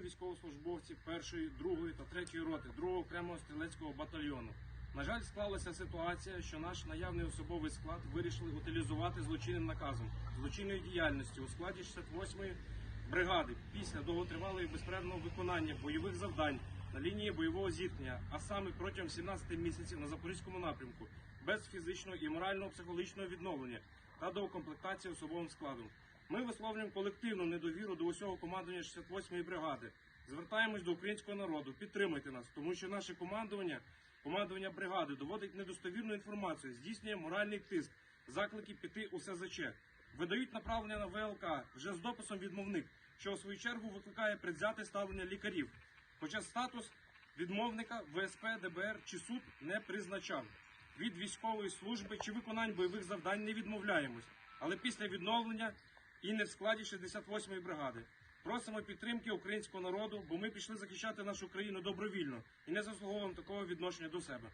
Ми військовослужбовці першої, другої та третьої роти, другого окремого стрілецького батальйону. На жаль, склалася ситуація, що наш наявний особовий склад вирішили утилізувати злочинним наказом злочинної діяльності у складі 68-ї бригади після довготривалого і безперервного виконання бойових завдань на лінії бойового зіткнення, а саме протягом 17 місяців на запорізькому напрямку, без фізичного і морального психологічного відновлення та доукомплектації особовим складом. Ми висловлюємо колективну недовіру до усього командування 68-ї бригади. Звертаємось до українського народу, підтримайте нас, тому що наше командування, командування бригади доводить недостовірну інформацію, здійснює моральний тиск, заклики піти у СЗЧ. Видають направлення на ВЛК вже з дописом відмовник, що у свою чергу викликає предвзяте ставлення лікарів. Хоча статус відмовника ВСП, ДБР чи суд не призначав. Від військової служби чи виконань бойових завдань не відмовляємось, але після відновлення і не в складі 68-ї бригади. Просимо підтримки українського народу, бо ми пішли захищати нашу країну добровільно і не заслуговуємо такого відношення до себе.